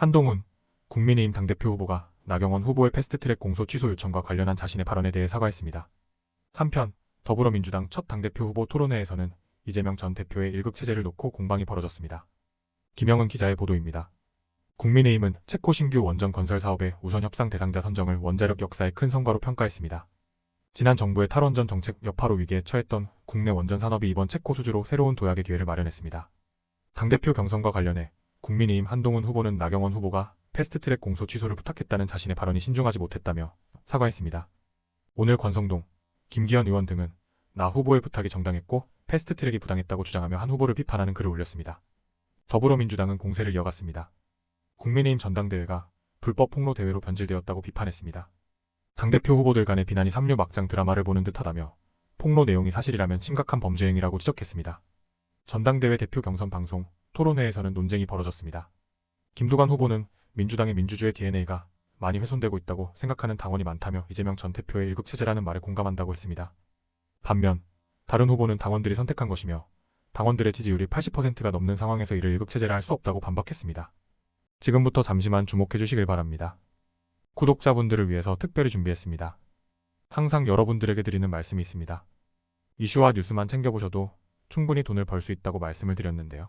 한동훈 국민의힘 당대표 후보가 나경원 후보의 패스트트랙 공소 취소 요청과 관련한 자신의 발언에 대해 사과했습니다. 한편 더불어민주당 첫 당대표 후보 토론회에서는 이재명 전 대표의 일극 체제를 놓고 공방이 벌어졌습니다. 김영은 기자의 보도입니다. 국민의힘은 체코 신규 원전 건설 사업의 우선 협상 대상자 선정을 원자력 역사의 큰 성과로 평가했습니다. 지난 정부의 탈원전 정책 여파로 위기에 처했던 국내 원전 산업이 이번 체코 수주로 새로운 도약의 기회를 마련했습니다. 당대표 경선과 관련해 국민의힘 한동훈 후보는 나경원 후보가 패스트트랙 공소 취소를 부탁했다는 자신의 발언이 신중하지 못했다며 사과했습니다. 오늘 권성동, 김기현 의원 등은 나 후보의 부탁이 정당했고 패스트트랙이 부당했다고 주장하며 한 후보를 비판하는 글을 올렸습니다. 더불어민주당은 공세를 이어갔습니다. 국민의힘 전당대회가 불법 폭로 대회로 변질되었다고 비판했습니다. 당대표 후보들 간의 비난이 삼류 막장 드라마를 보는 듯하다며 폭로 내용이 사실이라면 심각한 범죄 행위라고 지적했습니다. 전당대회 대표 경선 방송 토론회에서는 논쟁이 벌어졌습니다. 김두관 후보는 민주당의 민주주의 DNA가 많이 훼손되고 있다고 생각하는 당원이 많다며 이재명 전 대표의 일극체제라는 말에 공감한다고 했습니다. 반면 다른 후보는 당원들이 선택한 것이며 당원들의 지지율이 80%가 넘는 상황에서 이를 일극체제라 할 수 없다고 반박했습니다. 지금부터 잠시만 주목해 주시길 바랍니다. 구독자분들을 위해서 특별히 준비했습니다. 항상 여러분들에게 드리는 말씀이 있습니다. 이슈와 뉴스만 챙겨보셔도 충분히 돈을 벌 수 있다고 말씀을 드렸는데요.